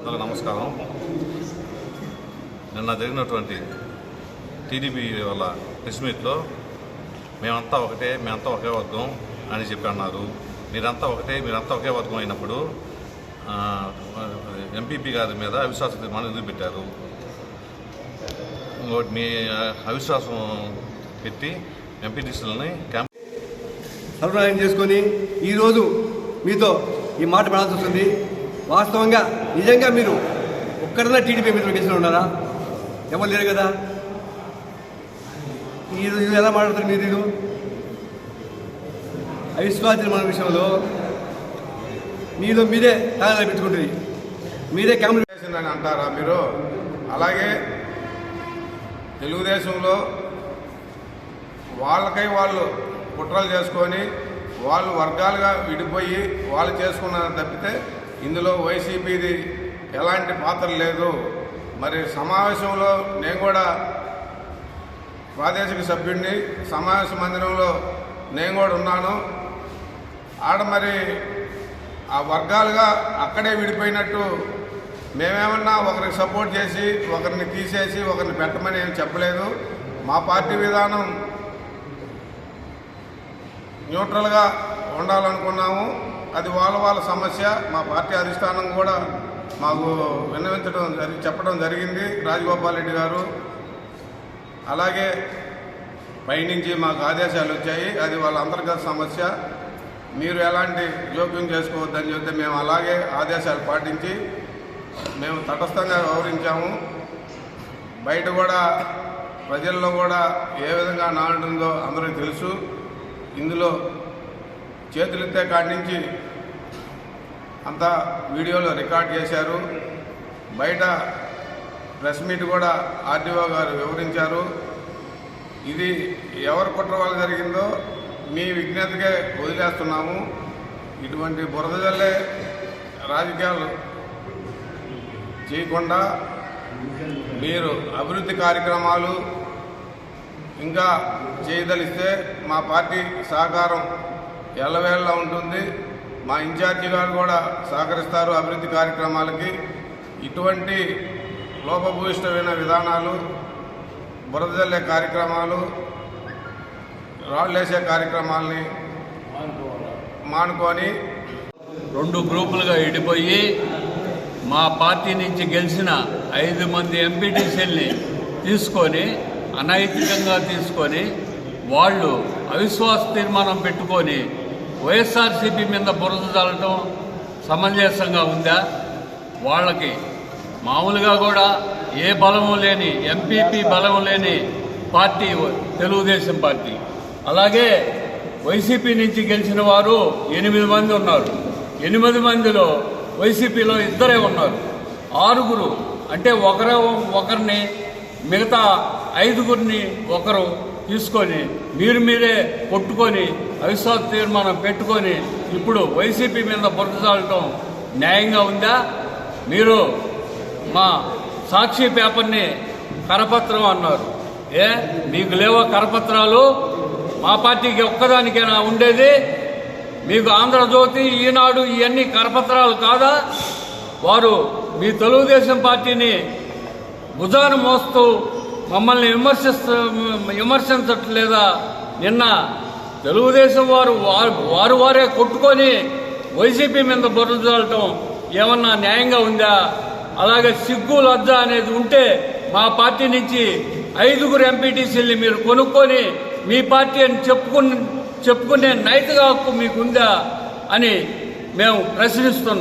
అందరికీ నమస్కారం. నిన్న జరిగినటువంటి టీడీపీ వల్ల ప్రెస్ మీట్లో మేమంతా ఒకటే మేమంతా ఒకే వర్గం అని చెప్పి అన్నారు. మీరంతా ఒకటే మీరంతా ఒకే వర్గం అయినప్పుడు ఎంపీపీ గారి మీద అవిశ్వాస తీర్మానం ఎందుకు పెట్టారు? ఇంకోటి మీ అవిశ్వాసం పెట్టి ఎంపీటీసీలని క్యాంప్ సర్వనాయం చేసుకొని ఈరోజు మీతో ఈ మాట పడాల్సి వస్తుంది. వాస్తవంగా నిజంగా మీరు ఒక్కడన్నా టీడీపీ మీద గెలిచిన ఉన్నారా? ఎవరు లేరు కదా? మీరు ఇది ఎలా మాట్లాడతారు మీరు ఇది అవిశ్వాస నిర్మాణ విషయంలో మీలో మీరే తాళాలు పెట్టుకుంటుంది మీరే కమ్యూనికేషన్ అని అంటారా మీరు? అలాగే తెలుగుదేశంలో వాళ్ళకై వాళ్ళు కుట్రలు చేసుకొని వాళ్ళు వర్గాలుగా విడిపోయి వాళ్ళు చేసుకున్నారు తప్పితే ఇందులో వైసీపీది ఎలాంటి పాత్ర లేదు. మరి సమావేశంలో నేను కూడా ప్రాదేశిక సభ్యుడిని సమావేశ మందిరంలో నేను కూడా ఉన్నాను. ఆడ మరి ఆ వర్గాలుగా అక్కడే విడిపోయినట్టు మేమేమన్నా ఒకరికి సపోర్ట్ చేసి ఒకరిని తీసేసి ఒకరిని పెట్టమని ఏం చెప్పలేదు. మా పార్టీ విధానం న్యూట్రల్గా ఉండాలనుకున్నాము. అది వాళ్ళ వాళ్ళ సమస్య. మా పార్టీ అధిష్టానం కూడా మాకు విన్నవించడం జరి చెప్పడం జరిగింది రాజగోపాల్ రెడ్డి గారు. అలాగే పైనుంచి మాకు ఆదేశాలు వచ్చాయి. అది వాళ్ళ అంతర్గత సమస్య. మీరు ఎలాంటి జోక్యం చేసుకోవద్దని చెప్తే మేము అలాగే ఆదేశాలు పాటించి మేము తటస్థంగా వ్యవహరించాము. బయట కూడా ప్రజల్లో కూడా ఏ విధంగా నాటుందో అందరికీ తెలుసు. ఇందులో చేతులెత్తే కాడి నుంచి అంతా వీడియోలో రికార్డ్ చేశారు. బయట ప్రెస్ మీట్ కూడా ఆర్డీఓ గారు వివరించారు. ఇది ఎవరు కుట్ర వల్ల జరిగిందో మీ విజ్ఞతకే వదిలేస్తున్నాము. ఇటువంటి బురద జల్లే రాజకీయాలు చేయకుండా మీరు అభివృద్ధి కార్యక్రమాలు ఇంకా చేయదలిస్తే మా పార్టీ సహకారం ఎల్లవేళ ఉంటుంది. మా ఇన్ఛార్జి గారు కూడా సహకరిస్తారు అభివృద్ధి కార్యక్రమాలకి. ఇటువంటి లోపభూయిష్టమైన విధానాలు బురద జల్లే కార్యక్రమాలు రాళ్ళేసే కార్యక్రమాల్ని మానుకొని రెండు గ్రూపులుగా విడిపోయి మా పార్టీ నుంచి గెలిచిన ఐదు మంది ఎంపీటీసీల్ని తీసుకొని అనైతికంగా తీసుకొని వాళ్ళు అవిశ్వాస తీర్మానం పెట్టుకొని వైఎస్ఆర్సీపీ మీద బురద చల్లటం సమంజసంగా ఉందా? వాళ్ళకి మామూలుగా కూడా ఏ బలము లేని ఎంపీపీ బలము లేని పార్టీ తెలుగుదేశం పార్టీ. అలాగే వైసీపీ నుంచి గెలిచిన వారు ఎనిమిది మంది ఉన్నారు. ఎనిమిది మందిలో వైసీపీలో ఇద్దరే ఉన్నారు. ఆరుగురు అంటే ఒకరే ఒకరిని మిగతా ఐదుగురిని ఒకరు తీసుకొని మీరు మీరే కొట్టుకొని అవిశ్వాస తీర్మానం పెట్టుకొని ఇప్పుడు వైసీపీ మీద బురద చాలటం న్యాయంగా ఉందా? మీరు మా సాక్షి పేపర్ని కరపత్రం అన్నారు. ఏ? మీకు లేవో కరపత్రాలు? మా పార్టీకి ఒక్కదానికైనా ఉండేది? మీకు ఆంధ్రజ్యోతి ఈనాడు ఇవన్నీ కరపత్రాలు కాదా? వారు మీ తెలుగుదేశం పార్టీని భుజాన మోస్తూ మమ్మల్ని విమర్శిస్తూ విమర్శించట్లేదా? నిన్న తెలుగుదేశం వారు వారు వారు వారే కొట్టుకొని వైసీపీ మీద బురదలటం ఏమన్నా న్యాయంగా ఉందా? అలాగే సిగ్గు లజ్జ అనేది ఉంటే మా పార్టీ నుంచి ఐదుగురు ఎంపీటీసీల్ని మీరు కొనుక్కొని మీ పార్టీ అని చెప్పుకుని చెప్పుకునే నైతిక హక్కు మీకుందా అని మేము ప్రశ్నిస్తున్నాం.